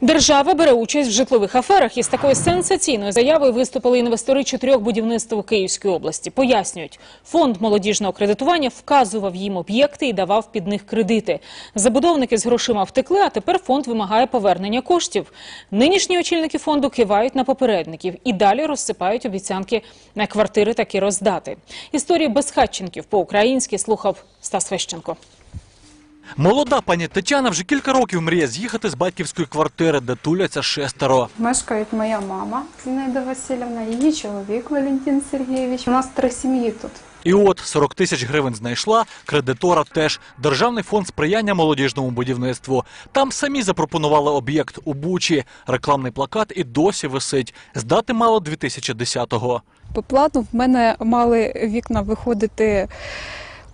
Держава бере участь в житлових аферах. Із такою сенсаційною заявою виступили інвестори чотирьох будівництв у Київській області. Пояснюють, фонд молодіжного кредитування вказував їм об'єкти і давав під них кредити. Забудовники з грошима втекли, а тепер фонд вимагає повернення коштів. Нинішні очільники фонду кивають на попередників і далі розсипають обіцянки на квартири таки роздати. Історію безхатченків по-українськи слухав Стас Вещенко. Молода пані Тетяна вже кілька років мріє з'їхати з батьківської квартири, де туляться шестеро. Мешкають моя мама Зінаїда Васильівна, її чоловік Валентин Сергійович. У нас три сім'ї тут. І от 40 тисяч гривень знайшла, кредитора теж. Державний фонд сприяння молодіжному будівництву. Там самі запропонували об'єкт у Бучі. Рекламний плакат і досі висить. Здати мало 2010-го. По плану в мене мали вікна виходити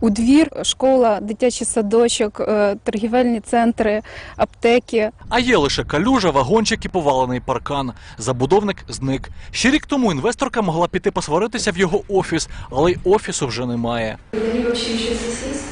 у двір, школа, дитячий садочок, е, торгівельні центри, аптеки. А є лише калюжа, вагончик і повалений паркан. Забудовник зник. Ще рік тому інвесторка могла піти посваритися в його офіс, але й офісу вже немає. Вони взагалі еще здесь?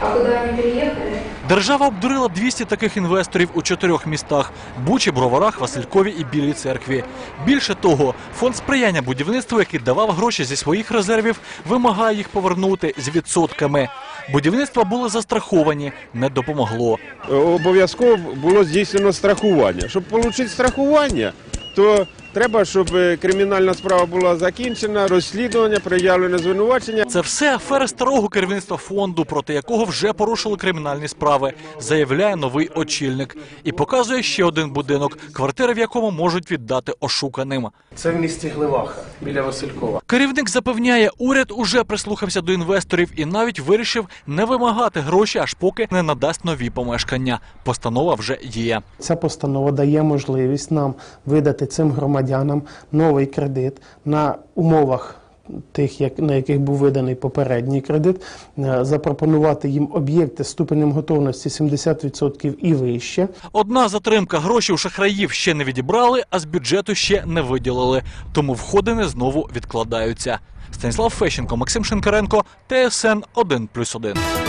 А куди вони переехали? Держава обдурила 200 таких інвесторів у чотирьох містах: Бучі, Броварах, Василькові і Білій церкві. Більше того, фонд сприяння будівництву, який давав гроші зі своїх резервів, вимагає їх повернути з відсотками. Будівництва були застраховані, не допомогло. обов'язково було здійснено страхування. Щоб отримати страхування, то треба, щоб е, кримінальна справа була закінчена, розслідування, пред'явлене звинувачення. Це все афери старого керівництва фонду, проти якого вже порушили кримінальні справи, заявляє новий очільник і показує ще один будинок, квартири в якому можуть віддати ошуканим. Це в місті Гливаха біля Василькова. Керівник запевняє, уряд уже прислухався до інвесторів і навіть вирішив не вимагати гроші, аж поки не надасть нові помешкання. Постанова вже є. Ця постанова дає можливість нам видати цим громадянам новий кредит на умовах. Тих, як, на яких був виданий попередній кредит, е, запропонувати їм об'єкти з ступенем готовності 70% і вище. Одна затримка гроші у шахраїв ще не відібрали, а з бюджету ще не виділили. Тому входини знову відкладаються. Станіслав Фещенко, Максим Шинкаренко, ТСН 1+,1.